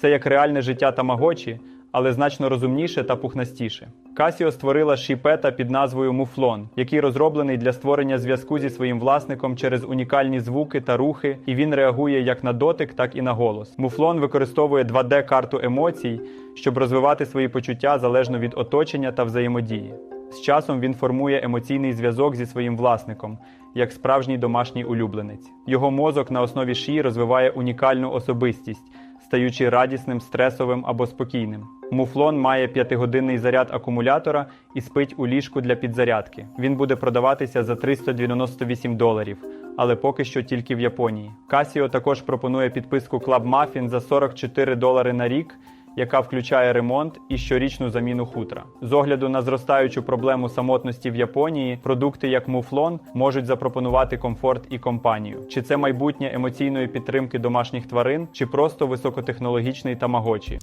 Це як реальне життя тамагочі, але значно розумніше та пухнастіше. Casio створила шіпета під назвою Муфлон, який розроблений для створення зв'язку зі своїм власником через унікальні звуки та рухи, і він реагує як на дотик, так і на голос. Муфлон використовує 2D-карту емоцій, щоб розвивати свої почуття залежно від оточення та взаємодії. З часом він формує емоційний зв'язок зі своїм власником, як справжній домашній улюбленець. Його мозок на основі шиї розвиває унікальну особистість, стаючи радісним, стресовим або спокійним. Муфлон має п'ятигодинний заряд акумулятора і спить у ліжку для підзарядки. Він буде продаватися за 398 доларів, але поки що тільки в Японії. Casio також пропонує підписку Club Muffin за 44 долари на рік, яка включає ремонт і щорічну заміну хутра. З огляду на зростаючу проблему самотності в Японії, продукти як Муфлон можуть запропонувати комфорт і компанію. Чи це майбутнє емоційної підтримки домашніх тварин, чи просто високотехнологічний тамагочі.